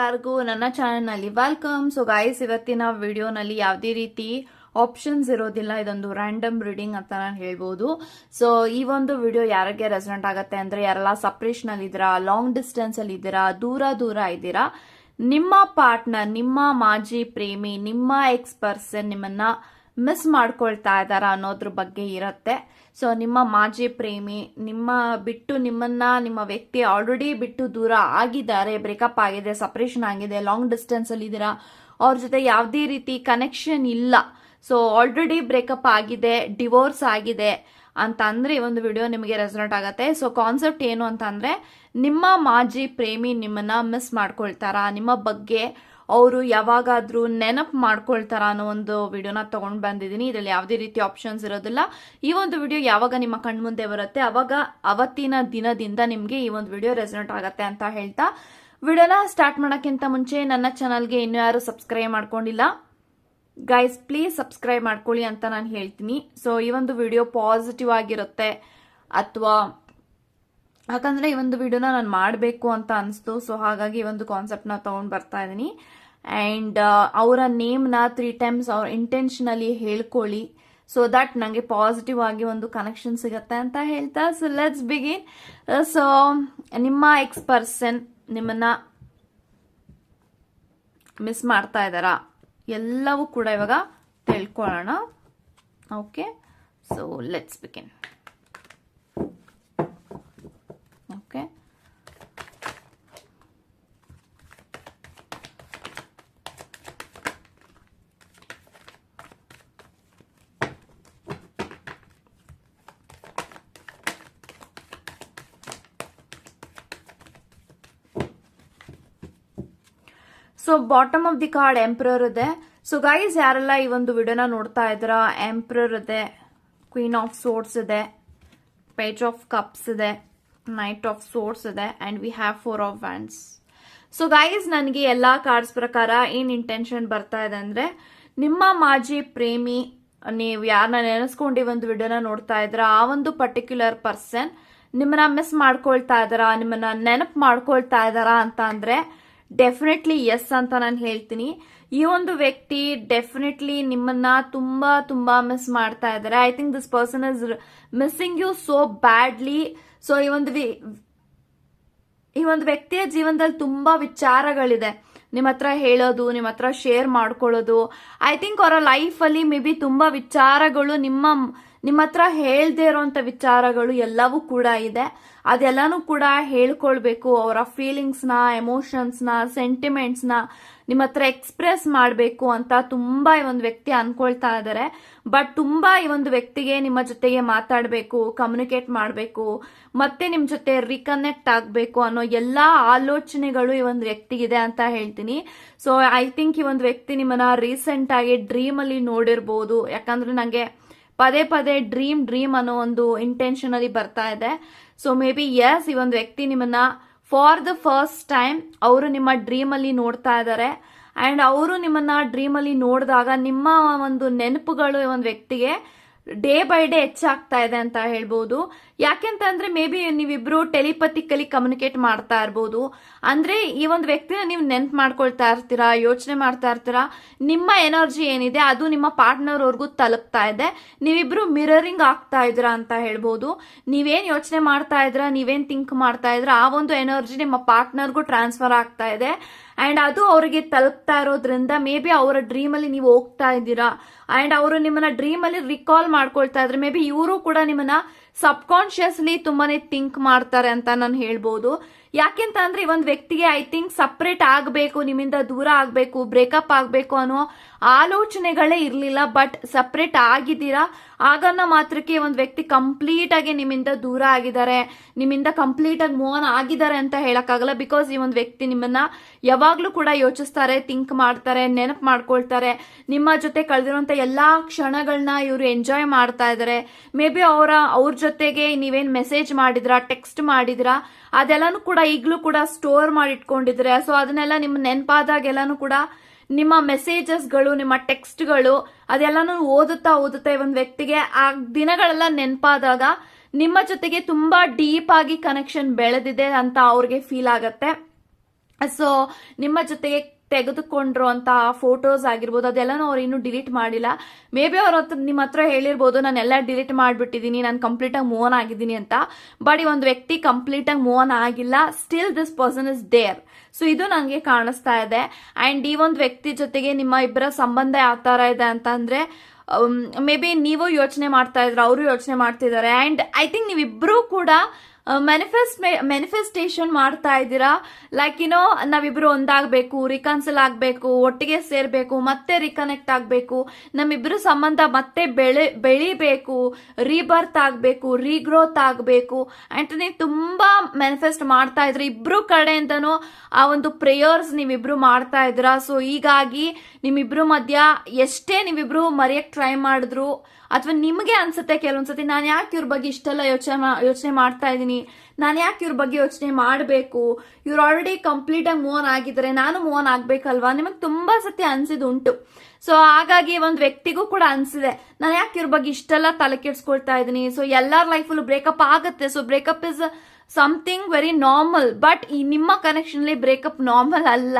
ಎಲ್ಲರಿಗೂ ನನ್ನ ಚಾನಲ್ನಲ್ಲಿ ವೆಲ್ಕಮ್ ಸೊ ಗಾಯ್ಸ್ ಇವತ್ತಿನ ವಿಡಿಯೋನಲ್ಲಿ ಯಾವುದೇ ರೀತಿ ಆಪ್ಷನ್ಸ್ ಇರೋದಿಲ್ಲ, ಇದೊಂದು ರ್ಯಾಂಡಮ್ ರೀಡಿಂಗ್ ಅಂತ ನಾನು ಹೇಳ್ಬೋದು. ಸೊ ಈ ಒಂದು ವಿಡಿಯೋ ಯಾರಿಗೆ ರೆಸನೆಂಟ್ ಆಗುತ್ತೆ ಅಂದ್ರೆ, ಯಾರೆಲ್ಲ ಸಪ್ರೇಷನಲ್ಲಿ ಇದ್ದೀರಾ ಲಾಂಗ್ ಡಿಸ್ಟೆನ್ಸ್ ಅಲ್ಲಿ ಇದ್ದೀರಾ, ದೂರ ದೂರ ಇದ್ದೀರಾ, ನಿಮ್ಮ ಪಾರ್ಟ್ನರ್ ನಿಮ್ಮ ಮಾಜಿ ಪ್ರೇಮಿ, ನಿಮ್ಮ ಎಕ್ಸ್ ಪರ್ಸನ್ ನಿಮ್ಮನ್ನ ಮಿಸ್ ಮಾಡ್ಕೊಳ್ತಾ ಇದ್ದಾರಾ ಅನ್ನೋದ್ರ ಬಗ್ಗೆ ಇರುತ್ತೆ. ಸೊ ನಿಮ್ಮ ಮಾಜಿ ಪ್ರೇಮಿ, ನಿಮ್ಮ ಬಿಟ್ಟು ನಿಮ್ಮನ್ನ ನಿಮ್ಮ ವ್ಯಕ್ತಿ ಆಲ್ರೆಡಿ ಬಿಟ್ಟು ದೂರ ಆಗಿದ್ದಾರೆ ಬ್ರೇಕಪ್ ಆಗಿದೆ ಸಪ್ರೇಷನ್ ಆಗಿದೆ ಲಾಂಗ್ ಡಿಸ್ಟೆನ್ಸ್ ಅಲ್ಲಿ ಇದ್ದೀರಾ, ಅವ್ರ ಜೊತೆ ಯಾವುದೇ ರೀತಿ ಕನೆಕ್ಷನ್ ಇಲ್ಲ. ಸೊ ಆಲ್ರೆಡಿ ಬ್ರೇಕಪ್ ಆಗಿದೆ ಡಿವೋರ್ಸ್ ಆಗಿದೆ ಅಂತ ಈ ಒಂದು ವಿಡಿಯೋ ನಿಮಗೆ ರೆಸನೇಟ್ ಆಗುತ್ತೆ. ಸೊ ಕಾನ್ಸೆಪ್ಟ್ ಏನು ಅಂತ ನಿಮ್ಮ ಮಾಜಿ ಪ್ರೇಮಿ ನಿಮ್ಮನ್ನ ಮಿಸ್ ಮಾಡ್ಕೊಳ್ತಾರಾ, ನಿಮ್ಮ ಬಗ್ಗೆ ಅವರು ಯಾವಾಗಾದ್ರೂ ನೆನಪು ಮಾಡ್ಕೊಳ್ತಾರ ಅನ್ನೋ ಒಂದು ವಿಡಿಯೋನ ತಗೊಂಡ್ ಬಂದಿದ್ದೀನಿ. ಇದರಲ್ಲಿ ಯಾವುದೇ ರೀತಿ ಆಪ್ಷನ್ಸ್ ಇರೋದಿಲ್ಲ. ಈ ಒಂದು ವಿಡಿಯೋ ಯಾವಾಗ ನಿಮ್ಮ ಕಣ್ಮುಂದೆ ಬರುತ್ತೆ, ಅವಾಗ ಅವತ್ತಿನ ದಿನದಿಂದ ನಿಮಗೆ ಈ ಒಂದು ವಿಡಿಯೋ ರೆಸನೆಟ್ ಆಗತ್ತೆ ಅಂತ ಹೇಳ್ತಾ. ವಿಡಿಯೋನ ಸ್ಟಾರ್ಟ್ ಮಾಡೋಕ್ಕಿಂತ ಮುಂಚೆ ನನ್ನ ಚಾನಲ್ಗೆ ಇನ್ನೂ ಯಾರು ಸಬ್ಸ್ಕ್ರೈಬ್ ಮಾಡ್ಕೊಂಡಿಲ್ಲ. ಗೈಸ್ ಪ್ಲೀಸ್ ಸಬ್ಸ್ಕ್ರೈಬ್ ಮಾಡ್ಕೊಳ್ಳಿ ಅಂತ ನಾನು ಹೇಳ್ತೀನಿ. ಸೊ ಈ ಒಂದು ವಿಡಿಯೋ ಪಾಸಿಟಿವ್ ಆಗಿರುತ್ತೆ ಅಥವಾ ಯಾಕಂದ್ರೆ ಈ ಒಂದು ವಿಡಿಯೋನ ನಾನು ಮಾಡಬೇಕು ಅಂತ ಅನಿಸ್ತು ಸೊ ಹಾಗಾಗಿ ಈ ಒಂದು ಕಾನ್ಸೆಪ್ಟ್ನ ತಗೊಂಡ್ ಬರ್ತಾ ಇದ್ದೀನಿ ಆ್ಯಂಡ್ ಅವರ ನೇಮ್ನ ತ್ರೀ ಟೈಮ್ಸ್ ಅವ್ರ ಇಂಟೆನ್ಷನಲ್ಲಿ ಹೇಳ್ಕೊಳ್ಳಿ. ಸೊ ದಟ್ ನನಗೆ ಪಾಸಿಟಿವ್ ಆಗಿ ಒಂದು ಕನೆಕ್ಷನ್ ಸಿಗುತ್ತೆ ಅಂತ ಹೇಳ್ತಾ ಸೊ ಲೆಟ್ಸ್ ಬಿಗಿನ್ ಸೊ ನಿಮ್ಮ ಎಕ್ಸ್ ಪರ್ಸನ್ ನಿಮ್ಮನ್ನ ಮಿಸ್ ಮಾಡ್ತಾ ಇದ್ದಾರಾ? ಎಲ್ಲವೂ ಕೂಡ ಇವಾಗ ತಿಳ್ಕೊಳ್ಳೋಣ. Okay so let's begin okay so bottom of the card emperor ಇದೆ. ಸೊ ಗೈಸ್ ಯಾರೆಲ್ಲ ಈ ಒಂದು ವಿಡಿಯೋನ ನೋಡ್ತಾ ಇದ್ರ ಎಂಪ್ರರ್ ಇದೆ ಕ್ವೀನ್ ಆಫ್ ಸೋರ್ಸ್ ಇದೆ ಪೇಜ್ ಆಫ್ ಕಪ್ಸ್ ಇದೆ ನೈಟ್ ಆಫ್ ಸೋರ್ಸ್ ಇದೆ and we have four of wands so guys ನನಗೆ ಎಲ್ಲಾ ಕಾರ್ಡ್ಸ್ ಪ್ರಕಾರ ಏನ್ ಇಂಟೆನ್ಷನ್ ಬರ್ತಾ ಇದೆ ಅಂದ್ರೆ, ನಿಮ್ಮ ಮಾಜಿ ಪ್ರೇಮಿ, ನೀವು ಯಾರನ್ನ ನೆನೆಸ್ಕೊಂಡು ಒಂದು ವಿಡಿಯೋನ ನೋಡ್ತಾ ಇದ್ರ ಆ ಒಂದು ಪರ್ಟಿಕ್ಯುಲರ್ ಪರ್ಸನ್ ನಿಮ್ಮನ್ನ ಮಿಸ್ ಮಾಡ್ಕೊಳ್ತಾ ಇದ್ದಾರಾ? ನಿಮ್ಮನ್ನ ನೆನಪು ಮಾಡ್ಕೊಳ್ತಾ ಇದ್ದಾರಾ ಅಂತ ಅಂದ್ರೆ ಡೆಫಿನೆಟ್ಲಿ ಎಸ್ ಅಂತ ನಾನು ಹೇಳ್ತೀನಿ. ಈ ಒಂದು ವ್ಯಕ್ತಿ ಡೆಫಿನೆಟ್ಲಿ ನಿಮ್ಮನ್ನ ತುಂಬಾ ತುಂಬಾ ಮಿಸ್ ಮಾಡ್ತಾ ಇದ್ದಾರೆ I think this person is missing you so badly so ಈ ಒಂದು ಈ ಒಂದು ವ್ಯಕ್ತಿಯ ಜೀವನದಲ್ಲಿ ತುಂಬಾ ವಿಚಾರಗಳಿದೆ. ನಿಮ್ಮ ಹತ್ರ ಹೇಳೋದು, ನಿಮ್ಮ ಹತ್ರ ಶೇರ್ ಮಾಡ್ಕೊಳ್ಳೋದು. ಐ ಥಿಂಕ್ ಅವರ ಲೈಫಲ್ಲಿ ಮೇ ಬಿ ತುಂಬಾ ವಿಚಾರಗಳು ನಿಮ್ಮ ನಿಮ್ಮ ಹತ್ರ ಹೇಳ್ದೆ ಇರೋಂಥ ವಿಚಾರಗಳು ಎಲ್ಲವೂ ಕೂಡ ಇದೆ. ಅದೆಲ್ಲಾನು ಕೂಡ ಹೇಳ್ಕೊಳ್ಬೇಕು. ಅವರ ಫೀಲಿಂಗ್ಸ್ನ ಎಮೋಷನ್ಸ್ನ ಸೆಂಟಿಮೆಂಟ್ಸ್ನ ನಿಮ್ಮ ಹತ್ರ ಎಕ್ಸ್ಪ್ರೆಸ್ ಮಾಡಬೇಕು ಅಂತ ತುಂಬಾ ಈ ಒಂದು ವ್ಯಕ್ತಿ ಅನ್ಕೊಳ್ತಾ ಇದ್ದಾರೆ ಬಟ್ ತುಂಬಾ ಈ ಒಂದು ವ್ಯಕ್ತಿಗೆ ನಿಮ್ಮ ಜೊತೆಗೆ ಮಾತಾಡಬೇಕು ಕಮ್ಯುನಿಕೇಟ್ ಮಾಡಬೇಕು, ಮತ್ತೆ ನಿಮ್ಮ ಜೊತೆ ರಿಕನೆಕ್ಟ್ ಆಗಬೇಕು ಅನ್ನೋ ಎಲ್ಲಾ ಆಲೋಚನೆಗಳು ಈ ಒಂದು ವ್ಯಕ್ತಿಗಿದೆ ಅಂತ ಹೇಳ್ತೀನಿ. ಸೊ ಐ ಥಿಂಕ್ ಈ ಒಂದು ವ್ಯಕ್ತಿ ನಿಮ್ಮನ್ನ ರೀಸೆಂಟ್ ಆಗಿ ಡ್ರೀಮ್ ಅಲ್ಲಿ ನೋಡಿರ್ಬೋದು. ಯಾಕಂದ್ರೆ ನಂಗೆ ಪದೇ ಪದೇ ಡ್ರೀಮ್ ಡ್ರೀಮ್ ಅನ್ನೋ ಒಂದು ಇಂಟೆನ್ಷನ್ ಅಲ್ಲಿ ಬರ್ತಾ ಇದೆ. ಸೊ ಮೇ ಬಿ ಎಸ್ ಈ ಒಂದು ವ್ಯಕ್ತಿ ನಿಮ್ಮನ್ನ ಫಾರ್ ದ ಫಸ್ಟ್ ಟೈಮ್ ಅವರು ನಿಮ್ಮ ಡ್ರೀಮ್ ಅಲ್ಲಿ ನೋಡ್ತಾ ಇದ್ದಾರೆ ಅಂಡ್ ಅವರು ನಿಮ್ಮನ್ನ ಡ್ರೀಮ್ ಅಲ್ಲಿ ನೋಡಿದಾಗ ನಿಮ್ಮ ಒಂದು ನೆನಪುಗಳು ಈ ಒಂದು ವ್ಯಕ್ತಿಗೆ ಡೇ ಬೈ ಡೇ ಹೆಚ್ಚಾಗ್ತಾ ಇದೆ ಅಂತ ಹೇಳ್ಬೋದು. ಯಾಕೆಂತಂದ್ರೆ ಮೇ ಬಿ ನೀವಿಬ್ರು ಟೆಲಿಪತಿಕಲಿ ಕಮ್ಯುನಿಕೇಟ್ ಮಾಡ್ತಾ ಇರ್ಬೋದು. ಅಂದ್ರೆ ಈ ಒಂದು ವ್ಯಕ್ತಿನ ನೀವು ನೆನ್ಪು ಮಾಡ್ಕೊಳ್ತಾ ಇರ್ತೀರಾ, ಯೋಚನೆ ಮಾಡ್ತಾ ಇರ್ತೀರಾ, ನಿಮ್ಮ ಎನರ್ಜಿ ಏನಿದೆ ಅದು ನಿಮ್ಮ ಪಾರ್ಟ್ನರ್ ಅವ್ರಿಗೂ ತಲುಪ್ತಾ ಇದೆ. ನೀವಿಬ್ರು ಮಿರರಿಂಗ್ ಆಗ್ತಾ ಇದ್ದೀರಾ ಅಂತ ಹೇಳ್ಬೋದು. ನೀವೇನು ಯೋಚನೆ ಮಾಡ್ತಾ ಇದ್ರ ನೀವೇನು ಥಿಂಕ್ ಮಾಡ್ತಾ ಇದ್ರ ಆ ಒಂದು ಎನರ್ಜಿ ನಿಮ್ಮ ಪಾರ್ಟ್ನರ್ಗೂ ಟ್ರಾನ್ಸ್ಫರ್ ಆಗ್ತಾ ಇದೆ. ಅಂಡ್ ಅದು ಅವರಿಗೆ ತಲುಪ್ತಾ ಇರೋದ್ರಿಂದ ಮೇ ಬಿ ಅವರ ಡ್ರೀಮ್ ಅಲ್ಲಿ ನೀವು ಹೋಗ್ತಾ ಇದ್ದೀರಾ. ಅಂಡ್ ಅವರು ನಿಮ್ಮನ್ನ ಡ್ರೀಮ್ ಅಲ್ಲಿ ರಿಕಾಲ್ ಮಾಡ್ಕೊಳ್ತಾ ಇದ್ರೆ ಮೇ ಬಿ ಇವರು ಕೂಡ ನಿಮ್ಮನ್ನ ಸಬ್ ಕಾನ್ಶಿಯಸ್ಲಿ ತುಂಬಾನೇ ಥಿಂಕ್ ಮಾಡ್ತಾರೆ ಅಂತ ನಾನು ಹೇಳ್ಬೋದು. ಯಾಕೆಂತ ಅಂದ್ರೆ ಒಂದು ವ್ಯಕ್ತಿಗೆ ಐ ಥಿಂಕ್ ಸಪ್ರೇಟ್ ಆಗಬೇಕು, ನಿಮ್ಮಿಂದ ದೂರ ಆಗಬೇಕು ಬ್ರೇಕಪ್ ಆಗಬೇಕು ಅನ್ನೋ ಆಲೋಚನೆಗಳೇ ಇರಲಿಲ್ಲ ಬಟ್ ಸಪ್ರೇಟ್ ಆಗಿದ್ದೀರಾ? ಆಗನ್ನ ಮಾತ್ರಕ್ಕೆ ಒಂದು ವ್ಯಕ್ತಿ ಕಂಪ್ಲೀಟ್ ಆಗಿ ನಿಮ್ಮಿಂದ ದೂರ ಆಗಿದ್ದಾರೆ. ನಿಮ್ಮಿಂದ ಕಂಪ್ಲೀಟ್ ಆಗಿ ಮೂವ್ ಆಗಿದ್ದಾರೆ ಅಂತ ಹೇಳಕ್ಕಾಗಲ್ಲ ಬಿಕಾಸ್ ಈ ಒಂದು ವ್ಯಕ್ತಿ ನಿಮ್ಮನ್ನ ಯಾವಾಗ್ಲೂ ಕೂಡ ಯೋಚಿಸ್ತಾರೆ ಥಿಂಕ್ ಮಾಡ್ತಾರೆ, ನೆನಪು ಮಾಡ್ಕೊಳ್ತಾರೆ. ನಿಮ್ಮ ಜೊತೆ ಕಳೆದಿರುವಂತ ಎಲ್ಲಾ ಕ್ಷಣಗಳನ್ನ ಇವರು ಎಂಜಾಯ್ ಮಾಡ್ತಾ ಇದ್ದಾರೆ ಮೇ ಬಿ ಅವರ, ಅವ್ರ ಜೊತೆಗೆ ನೀವೇನ್ ಮೆಸೇಜ್ ಮಾಡಿದ್ರಾ ಟೆಕ್ಸ್ಟ್ ಮಾಡಿದ್ರಾ, ಅದೆಲ್ಲಾನು ಕೂಡ ಈಗಲೂ ಕೂಡ ಸ್ಟೋರ್ ಮಾಡಿ ಇಟ್ಕೊಂಡಿದ್ರೆ ಸೊ ಅದನ್ನೆಲ್ಲ ನಿಮ್ಮ ನೆನಪಾದಾಗೆಲ್ಲಾನು ಕೂಡ ನಿಮ್ಮ ಮೆಸೇಜಸ್ಗಳು ನಿಮ್ಮ ಟೆಕ್ಸ್ಟ್ಗಳು ಅದೆಲ್ಲನೂ ಓದುತ್ತಾ ಓದುತ್ತಾ ಒಂದು ವ್ಯಕ್ತಿಗೆ ಆ ದಿನಗಳೆಲ್ಲ ನೆನಪಾದಾಗ ನಿಮ್ಮ ಜೊತೆಗೆ ತುಂಬಾ ಡೀಪ್ ಆಗಿ ಕನೆಕ್ಷನ್ ಬೆಳೆದಿದೆ ಅಂತ ಅವ್ರಿಗೆ ಫೀಲ್ ಆಗತ್ತೆ. ಸೊ ನಿಮ್ಮ ಜೊತೆಗೆ ತೆಗೆದುಕೊಂಡಿರುವಂತಹ ಫೋಟೋಸ್ ಆಗಿರ್ಬೋದು, ಅದೆಲ್ಲನೂ ಅವ್ರು ಇನ್ನು ಡಿಲೀಟ್ ಮಾಡಿಲ್ಲ. ಮೇ ಬಿ ಅವ್ರ ಹತ್ರ ನಿಮ್ಮ ಹತ್ರ ಹೇಳಿರ್ಬೋದು, ನಾನೆಲ್ಲ ಡಿಲೀಟ್ ಮಾಡಿಬಿಟ್ಟಿದ್ದೀನಿ ನಾನು ಕಂಪ್ಲೀಟಾಗಿ ಮೂವ್ ಆನ್ ಆಗಿದ್ದೀನಿ ಅಂತ. ಬಟ್ ಈ ಒಂದು ವ್ಯಕ್ತಿ ಕಂಪ್ಲೀಟಾಗಿ ಮೂವ್ ಆನ್ ಆಗಿಲ್ಲ still this person is there so ಇದು ನನಗೆ ಕಾಣಿಸ್ತಾ ಇದೆ. ಆ್ಯಂಡ್ ಈ ಒಂದು ವ್ಯಕ್ತಿ ಜೊತೆಗೆ ನಿಮ್ಮ ಇಬ್ಬರ ಸಂಬಂಧ ಯಾವ ಥರ ಇದೆ ಅಂತ ಅಂದರೆ ಮೇ ಬಿ ನೀವು ಯೋಚನೆ ಮಾಡ್ತಾ ಇದ್ರೆ, ಅವರು ಯೋಚನೆ ಮಾಡ್ತಿದ್ದಾರೆ. ಆ್ಯಂಡ್ ಐ ಥಿಂಕ್ ನೀವಿಬ್ಬರೂ ಕೂಡ ಮ್ಯಾನಿಫೆಸ್ಟ್ ಮ್ಯಾನಿಫೆಸ್ಟೇಷನ್ ಮಾಡ್ತಾ ಇದ್ದೀರಾ? ಲೈಕ್ ಏನೋ ನಾವಿಬ್ರು ಒಂದಾಗಬೇಕು ರಿಕನ್ಸಲ್ ಆಗಬೇಕು, ಒಟ್ಟಿಗೆ ಸೇರಬೇಕು, ಮತ್ತೆ ರಿಕನೆಕ್ಟ್ ಆಗಬೇಕು, ನಮ್ಮಿಬ್ರು ಸಂಬಂಧ ಮತ್ತೆ ಬೆಳೆ, ಬೆಳಿಬೇಕು ರೀಬರ್ತ್ ಆಗಬೇಕು ರೀಗ್ರೋತ್ ಆಗಬೇಕು. ಆ್ಯಂಡ್ ನೀವು ತುಂಬ ಮ್ಯಾನಿಫೆಸ್ಟ್ ಮಾಡ್ತಾ ಇದ್ರಿ. ಇಬ್ರು ಕಡೆಯಿಂದನೂ ಆ ಒಂದು ಪ್ರೇಯರ್ಸ್ ನೀವಿಬ್ರು ಮಾಡ್ತಾ ಇದ್ದೀರಾ? ಸೊ ಹೀಗಾಗಿ ನಿಮ್ಮಿಬ್ರು ಮಧ್ಯ ಎಷ್ಟೇ ನೀವಿಬ್ರು ಮರೆಯಕ್ಕೆ ಟ್ರೈ ಮಾಡಿದ್ರು, ಅಥವಾ ನಿಮಗೆ ಅನ್ಸುತ್ತೆ, ಕೆಲವೊಂದ್ಸತಿ ನಾನು ಯಾಕೆ ಇವ್ರ ಬಗ್ಗೆ ಇಷ್ಟೆಲ್ಲ ಯೋಚನೆ ಯೋಚನೆ ಮಾಡ್ತಾ ಇದ್ದೀನಿ ನಾನು ಯಾಕೆ ಇವ್ರ ಬಗ್ಗೆ ಯೋಚನೆ ಮಾಡಬೇಕು? ಇವ್ರು ಆಲ್ರೆಡಿ ಕಂಪ್ಲೀಟ್ ಆಗಿ ಮೋನ್ ಆನ್ ಆಗಿದ್ದಾರೆ. ನಾನು ಮೋನ್ ಆಗ್ಬೇಕಲ್ವಾ? ನಿಮಗೆ ತುಂಬಾ ಸತಿ ಅನ್ಸಿದ್ ಉಂಟು. ಸೊ ಹಾಗಾಗಿ ಒಂದು ವ್ಯಕ್ತಿಗೂ ಕೂಡ ಅನ್ಸಿದೆ. ನಾನು ಯಾಕೆ ಇವ್ರ ಬಗ್ಗೆ ಇಷ್ಟೆಲ್ಲ ತಲೆ ಕೆಡ್ಸ್ಕೊಳ್ತಾ ಇದ್ದೀನಿ? ಸೊ ಎಲ್ಲರ ಲೈಫಲ್ಲೂ ಬ್ರೇಕಪ್ ಆಗುತ್ತೆ. So breakup is something very normal but ಈ ನಿಮ್ಮ ಕನೆಕ್ಷನ್ಲಿ ಬ್ರೇಕಪ್ ನಾರ್ಮಲ್ ಅಲ್ಲ.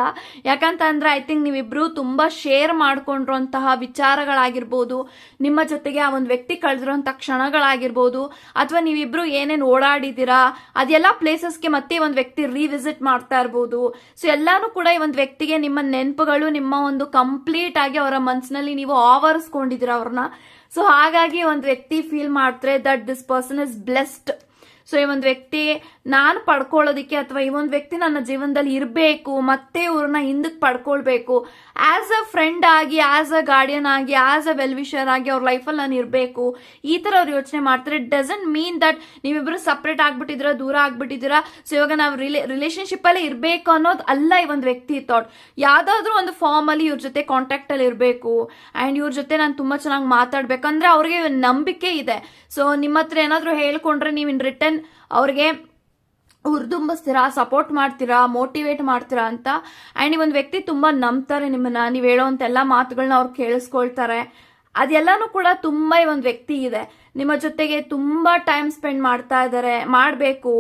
ಯಾಕಂತಂದ್ರೆ ಐ ಥಿಂಕ್ ನೀವಿಬ್ರು ತುಂಬಾ ಶೇರ್ ಮಾಡ್ಕೊಂಡಿರೋಂತಹ ವಿಚಾರಗಳಾಗಿರ್ಬೋದು, ನಿಮ್ಮ ಜೊತೆಗೆ ಆ ಒಂದು ವ್ಯಕ್ತಿ ಕಳೆದಿರುವಂತಹ ಕ್ಷಣಗಳಾಗಿರ್ಬೋದು, ಅಥವಾ ನೀವಿಬ್ರು ಏನೇನು ಓಡಾಡಿದ್ದೀರಾ ಅದೆಲ್ಲ ಪ್ಲೇಸಸ್ಗೆ ಮತ್ತೆ ಒಂದು ವ್ಯಕ್ತಿ ರಿವಿಸಿಟ್ ಮಾಡ್ತಾ ಇರ್ಬೋದು. ಸೊ ಎಲ್ಲಾನು ಕೂಡ ಈ ಒಂದು ವ್ಯಕ್ತಿಗೆ ನಿಮ್ಮ ನೆನಪುಗಳು, ನಿಮ್ಮ ಒಂದು ಕಂಪ್ಲೀಟ್ ಆಗಿ ಅವರ ಮನಸ್ಸಿನಲ್ಲಿ ನೀವು ಆವರಿಸ್ಕೊಂಡಿದ್ದೀರಾ ಅವ್ರನ್ನ. ಸೊ ಹಾಗಾಗಿ ಒಂದು ವ್ಯಕ್ತಿ ಫೀಲ್ ಮಾಡ್ತಾರೆ that this person is blessed so, ಈ ಒಂದು ವ್ಯಕ್ತಿ ನಾನು ಪಡ್ಕೊಳ್ಳೋದಿಕ್ಕೆ ಅಥವಾ ಈ ಒಂದು ವ್ಯಕ್ತಿ ನನ್ನ ಜೀವನದಲ್ಲಿ ಇರಬೇಕು, ಮತ್ತೆ ಇವ್ರನ್ನ ಹಿಂದಕ್ಕೆ ಪಡ್ಕೊಳ್ಬೇಕು ಆಸ್ ಅ ಫ್ರೆಂಡ್ ಆಗಿ ಆಸ್ ಅ ಗಾರ್ಡಿಯನ್ ಆಗಿ ಆಸ್ ಅ ವೆಲ್ವಿಷರ್ ಆಗಿ ಅವ್ರ ಲೈಫಲ್ಲಿ ನಾನು ಇರಬೇಕು, ಈ ಥರ ಅವ್ರು ಯೋಚನೆ ಮಾಡ್ತಾರೆ. ಡಸಂಟ್ ಮೀನ್ ದಟ್ ನೀವಿಬ್ರು ಸಪ್ರೇಟ್ ಆಗ್ಬಿಟ್ಟಿದ್ದೀರಾ, ದೂರ ಆಗ್ಬಿಟ್ಟಿದ್ದೀರಾ ಸೊ ಇವಾಗ ನಾವು ರಿಲೇ ರಿಲೇಶನ್ಶಿಪ್ ಅಲ್ಲೇ ಇರಬೇಕು ಅನ್ನೋದು ಅಲ್ಲ ಈ ಒಂದು ವ್ಯಕ್ತಿ ಥಾಟ್ ಯಾವುದಾದ್ರೂ ಒಂದು ಫಾರ್ಮ್ ಅಲ್ಲಿ ಇವ್ರ ಜೊತೆ ಕಾಂಟ್ಯಾಕ್ಟಲ್ಲಿ ಇರಬೇಕು ಆ್ಯಂಡ್ ಇವ್ರ ಜೊತೆ ನಾನು ತುಂಬ ಚೆನ್ನಾಗಿ ಮಾತಾಡ್ಬೇಕಂದ್ರೆ ಅವ್ರಿಗೆ ನಂಬಿಕೆ ಇದೆ. ಸೊ ನಿಮ್ಮ ಹತ್ರ ಏನಾದರೂ ಹೇಳ್ಕೊಂಡ್ರೆ ನೀವು ಇನ್ ರಿಟರ್ನ್ ಅವ್ರಿಗೆ ಹುರಿದುಂಬಿಸ್ತೀರಾ ಸಪೋರ್ಟ್ ಮಾಡ್ತೀರಾ ಮೋಟಿವೇಟ್ ಮಾಡ್ತೀರಾ ಅಂತ. ಆ್ಯಂಡ್ ಈ ಒಂದು ವ್ಯಕ್ತಿ ತುಂಬ ನಂಬ್ತಾರೆ ನಿಮ್ಮನ್ನ. ನೀವು ಹೇಳೋವಂಥ ಎಲ್ಲ ಮಾತುಗಳನ್ನ ಅವ್ರು ಕೇಳಿಸ್ಕೊಳ್ತಾರೆ. ಅದೆಲ್ಲನೂ ಕೂಡ ತುಂಬ ಈ ಒಂದು ವ್ಯಕ್ತಿ ಇದೆ. ನಿಮ್ಮ ಜೊತೆಗೆ ತುಂಬ ಟೈಮ್ ಸ್ಪೆಂಡ್ ಮಾಡ್ತಾ ಇದ್ದಾರೆ ಮಾಡಬೇಕು.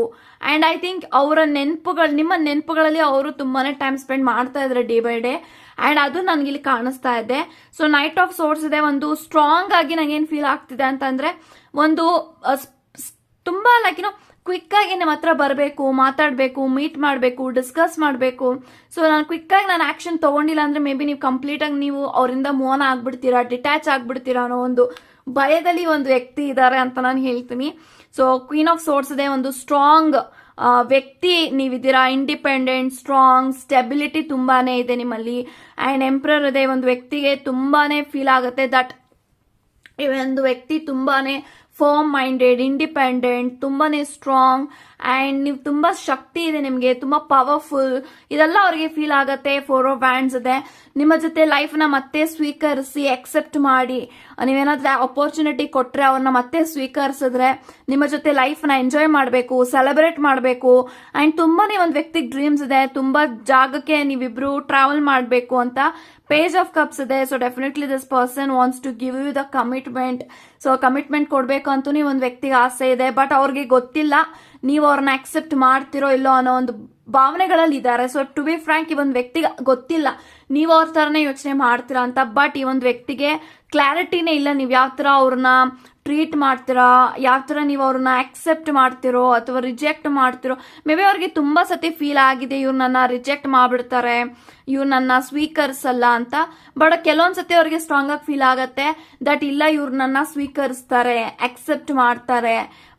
ಆ್ಯಂಡ್ ಐ ಥಿಂಕ್ ಅವರ ನೆನಪುಗಳು, ನಿಮ್ಮ ನೆನಪುಗಳಲ್ಲಿ ಅವರು ತುಂಬಾ ಟೈಮ್ ಸ್ಪೆಂಡ್ ಮಾಡ್ತಾ ಇದ್ದಾರೆ ಡೇ ಬೈ ಡೇ ಆ್ಯಂಡ್ ಅದು ನನಗಿಲ್ಲಿ ಕಾಣಿಸ್ತಾ ಇದೆ. ಸೊ ನೈಟ್ ಆಫ್ ಸೋರ್ಸ್ ಇದೆ ಒಂದು ಸ್ಟ್ರಾಂಗ್ ಆಗಿ ನನಗೇನು ಫೀಲ್ ಆಗ್ತಿದೆ ಅಂತಂದರೆ, ಒಂದು ತುಂಬಾ ಲೈಕ್ ಏನೋ ಕ್ವಿಕ್ ಆಗಿ ನಮ್ಮ ಹತ್ರ ಬರಬೇಕು, ಮಾತಾಡಬೇಕು ಮೀಟ್ ಮಾಡಬೇಕು ಡಿಸ್ಕಸ್ ಮಾಡಬೇಕು. ಸೊ ನಾನು ಕ್ವಿಕ್ ಆಗಿ ನಾನು ಆಕ್ಷನ್ ತಗೊಂಡಿಲ್ಲ ಅಂದ್ರೆ ಮೇ ಬಿ ನೀವು ಕಂಪ್ಲೀಟ್ ಆಗಿ ನೀವು ಅವರಿಂದ ಮೋನ ಆಗ್ಬಿಡ್ತೀರಾ ಡಿಟ್ಯಾಚ್ ಆಗ್ಬಿಡ್ತೀರಾ ಅನ್ನೋ ಒಂದು ಭಯದಲ್ಲಿ ಒಂದು ವ್ಯಕ್ತಿ ಇದ್ದಾರೆ ಅಂತ ನಾನು ಹೇಳ್ತೀನಿ. ಸೊ ಕ್ವೀನ್ ಆಫ್ ಸೋರ್ಸ್ ಇದೆ ಒಂದು ಸ್ಟ್ರಾಂಗ್ ವ್ಯಕ್ತಿ ನೀವಿದ್ದೀರಾ ಇಂಡಿಪೆಂಡೆಂಟ್ ಸ್ಟ್ರಾಂಗ್ ಸ್ಟೆಬಿಲಿಟಿ ತುಂಬಾನೇ ಇದೆ ನಿಮ್ಮಲ್ಲಿ. ಆ್ಯಂಡ್ ಎಂಪ್ರರ್ ಇದೆ, ಒಂದು ವ್ಯಕ್ತಿಗೆ ತುಂಬಾನೇ ಫೀಲ್ ಆಗುತ್ತೆ ದಟ್ ಈ ಒಂದು ವ್ಯಕ್ತಿ ತುಂಬಾನೇ ಫರ್ಮ್ ಮೈಂಡೆಡ್ ಇಂಡಿಪೆಂಡೆಂಟ್ ತುಂಬಾನೇ ಸ್ಟ್ರಾಂಗ್ ಆ್ಯಂಡ್ ನೀವು ತುಂಬ ಶಕ್ತಿ ಇದೆ ನಿಮಗೆ, ತುಂಬ ಪವರ್ಫುಲ್ ಇದೆಲ್ಲ ಅವರಿಗೆ ಫೀಲ್ ಆಗುತ್ತೆ ಫೋರ್ ಬ್ಯಾಂಡ್ಸ್ ಇದೆ. ನಿಮ್ಮ ಜೊತೆ ಲೈಫ್ನ ಮತ್ತೆ ಸ್ವೀಕರಿಸಿ ಅಕ್ಸೆಪ್ಟ್ ಮಾಡಿ. ನೀವೇನಾದ್ರೂ ಅಪರ್ಚುನಿಟಿ ಕೊಟ್ಟರೆ ಅವ್ರನ್ನ ಮತ್ತೆ ಸ್ವೀಕರಿಸಿದ್ರೆ ನಿಮ್ಮ ಜೊತೆ ಲೈಫ್ನ ಎಂಜಾಯ್ ಮಾಡಬೇಕು ಸೆಲೆಬ್ರೇಟ್ ಮಾಡಬೇಕು. ಆ್ಯಂಡ್ ತುಂಬಾನೇ ಒಂದು ವ್ಯಕ್ತಿಗೆ ಡ್ರೀಮ್ಸ್ ಇದೆ, ತುಂಬ ಜಾಗಕ್ಕೆ ನೀವಿಬ್ರು ಟ್ರಾವೆಲ್ ಮಾಡಬೇಕು ಅಂತ ಪೇಜ್ ಆಫ್ ಕಪ್ಸ್ ಇದೆ. So definitely this person wants to give you the commitment so commitment ಕೊಡಬೇಕು ಅಂತೂ ಒಂದು ವ್ಯಕ್ತಿಗೆ ಆಸೆ ಇದೆ ಬಟ್ ಅವ್ರಿಗೆ ಗೊತ್ತಿಲ್ಲ. ನೀವು ಅವ್ರನ್ನ ಅಕ್ಸೆಪ್ಟ್ ಮಾಡ್ತಿರೋ ಇಲ್ಲೋ ಅನ್ನೋ ಒಂದು ಭಾವನೆಗಳಲ್ಲಿ ಇದ್ದಾರೆ. ಸೊ ಟು ಬಿ ಫ್ರಾಂಕ್ ಈ ಒಂದು ವ್ಯಕ್ತಿಗೆ ಗೊತ್ತಿಲ್ಲ. ನೀವು ಅವ್ರ ಥರನೇ ಯೋಚನೆ ಮಾಡ್ತೀರಾ ಅಂತ ಬಟ್ ಈ ಒಂದು ವ್ಯಕ್ತಿಗೆ ಕ್ಲಾರಿಟಿನೇ ಇಲ್ಲ. ನೀವು ಯಾವ ಥರ ಅವ್ರನ್ನ ಟ್ರೀಟ್ ಮಾಡ್ತೀರಾ, ಯಾವ ಥರ ನೀವು ಅವ್ರನ್ನ ಅಕ್ಸೆಪ್ಟ್ ಮಾಡ್ತಿರೋ ಅಥವಾ ರಿಜೆಕ್ಟ್ ಮಾಡ್ತಿರೋ ಮೇ ಬಿ ಅವ್ರಿಗೆ ತುಂಬ ಸತಿ ಫೀಲ್ ಆಗಿದೆ, ಇವ್ರು ರಿಜೆಕ್ಟ್ ಮಾಡ್ಬಿಡ್ತಾರೆ. ಇವ್ರು ನನ್ನ ಸ್ವೀಕರಿಸಲ್ಲ ಅಂತ. ಬಟ್ ಕೆಲವೊಂದ್ಸತಿ ಅವ್ರಿಗೆ ಸ್ಟ್ರಾಂಗ್ ಆಗಿ ಫೀಲ್ ಆಗತ್ತೆ. ದಟ್ ಇಲ್ಲ, ಇವ್ರು ನನ್ನ ಸ್ವೀಕರಿಸ್ತಾರೆ ಅಕ್ಸೆಪ್ಟ್ ಮಾಡ್ತಾರೆ.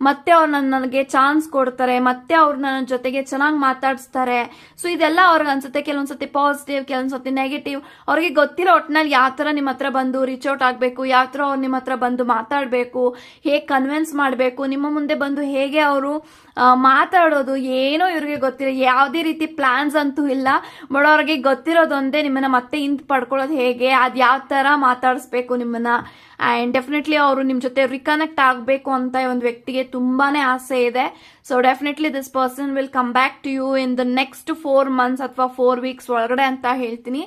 ಮತ್ತೆ ಅವ್ರು ನನ್ನ ನನಗೆ ಚಾನ್ಸ್ ಕೊಡ್ತಾರೆ, ಮತ್ತೆ ಅವ್ರು ನನ್ನ ಜೊತೆಗೆ ಚೆನ್ನಾಗಿ ಮಾತಾಡಿಸ್ತಾರೆ. ಸೊ ಇದೆಲ್ಲ ಅವ್ರಿಗೆ ಅನ್ಸುತ್ತೆ ಕೆಲವೊಂದ್ಸತಿ ಪಾಸಿಟಿವ್ ಕೆಲವೊಂದ್ಸತಿ ನೆಗೆಟಿವ್ ಅವ್ರಿಗೆ ಗೊತ್ತಿರೋ ಒಟ್ಟಿನಲ್ಲಿ ಯಾವ ಥರ ನಿಮ್ಮ ಹತ್ರ ಬಂದು ರೀಚ್ ಔಟ್ ಆಗಬೇಕು, ಯಾವ ಥರ ಅವ್ರು ನಿಮ್ಮ ಹತ್ರ ಬಂದು ಮಾತಾಡಬೇಕು, ಹೇಗೆ ಕನ್ವಿನ್ಸ್ ಮಾಡಬೇಕು, ನಿಮ್ಮ ಮುಂದೆ ಬಂದು ಹೇಗೆ ಅವರು ಮಾತಾಡೋದು, ಏನೋ ಇವ್ರಿಗೆ ಗೊತ್ತಿಲ್ಲ. ಯಾವುದೇ ರೀತಿ ಪ್ಲಾನ್ಸ್ ಅಂತೂ ಇಲ್ಲ. ಬಟ್ ಅವ್ರಿಗೆ ಗೊತ್ತಿರೋದೊಂದೇ ನಿಮ್ಮನ್ನ ಮತ್ತೆ ಹಿಂದ್ ಪಡ್ಕೊಳ್ಳೋದು ಹೇಗೆ? ಅದು ಯಾವ ಥರ ಮಾತಾಡಿಸ್ಬೇಕು ನಿಮ್ಮನ್ನ? ಆ್ಯಂಡ್ ಡೆಫಿನೆಟ್ಲಿ ಅವರು ನಿಮ್ಮ ಜೊತೆ ರಿಕನೆಕ್ಟ್ ಆಗಬೇಕು ಅಂತ ಒಂದು ವ್ಯಕ್ತಿಗೆ ತುಂಬಾನೇ ಆಸೆ ಇದೆ. So definitely this person will come back to you in the next four months ಅಥವಾ ಫೋರ್ ವೀಕ್ಸ್ ಒಳಗಡೆ ಅಂತ ಹೇಳ್ತೀನಿ.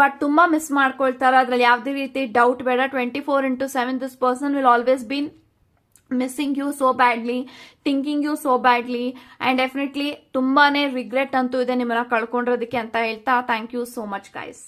ಬಟ್ ತುಂಬಾ ಮಿಸ್ ಮಾಡ್ಕೊಳ್ತಾರೆ. ಅದ್ರಲ್ಲಿ ಯಾವುದೇ ರೀತಿ ಡೌಟ್ ಬೇಡ. Twenty four into seven this person will always been missing you so badly thinking you so badly and definitely ತುಂಬಾ ರಿಗ್ರೆಟ್ ಅಂತೂ ಇದೆ ನಿಮ್ಮನ್ನ ಕಳ್ಕೊಂಡಿರೋದಕ್ಕೆ ಅಂತ ಹೇಳ್ತಾ thank you so much guys